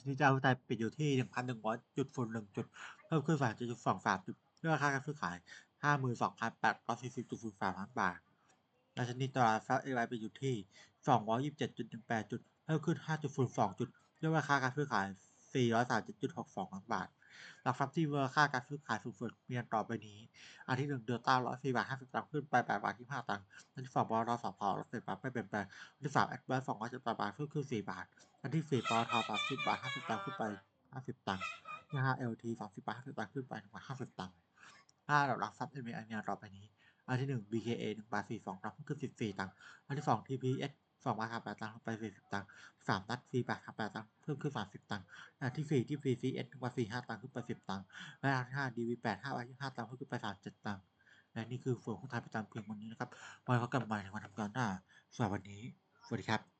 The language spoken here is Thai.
ชนีย์เจ้าไทยปิดอยู่ที่ 1,100จุด0 1จุดเพิ่มขึ้น3.23จุดด้วยราคาการซื้อขาย 52,840.03ล้านบาทและชนีตลาดทรัพย์เอไปิดอยู่ที่ 227.18 จุด เพิ่มขึ้น 5.02 จุด ด้วยราคาการซื้อขาย 437.62ล้านบาท หลักทรัพย์ที่มูลค่าการซื้อขายสูงสุดมีดังต่อไปนี้ อันที่หนึ่งเดลต้าร้อยสี่บาทห้าสิบตังค์ขึ้นไปแปดบาทยี่ห้าตังค์ อันที่สองบอลสองพอลดสิบบาทไม่เปลี่ยนแปลง อันที่สามแอดไวสองร้อยสิบแปดบาทขึ้นขึ้นสี่บาท อันที่สี่ปอทสามสิบบาทห้าสิบตังค์ขึ้นไปห้าสิบตังค์ที่ห้าเอลทีสามสิบบาทห้าสิบตังค์ขึ้นไปหนึ่งบาทห้าสิบตังค์ห้าหลักทรัพย์เอ็มเอมีดังต่อไปนี้ อันที่หนึ่ง BKA หนึ่งบาทสี่สองตังค์ขึ้นสิบสี่ตังค์ อันที่สอง TPS สองบาทสามแปดตังค์ไปสี่สิบตังค์สามนัดสี่บาทสามแปดตังค์เพิ่มขึ้นสามสิบตังค์อัดที่สี่ที่ VCS หนึ่งบาทสี่ห้าตังค์ขึ้นไปสิบตังค์และอัดที่ห้า DV8 ห้าบาทยี่ห้าตังค์เพิ่มขึ้นไปสามเจ็ดตังค์และนี่คือส่วนของไทยประจำเพียงวันนี้นะครับไว้พบกันใหม่ในวันทำการหน้าสำหรับวันนี้สวัสดีครับ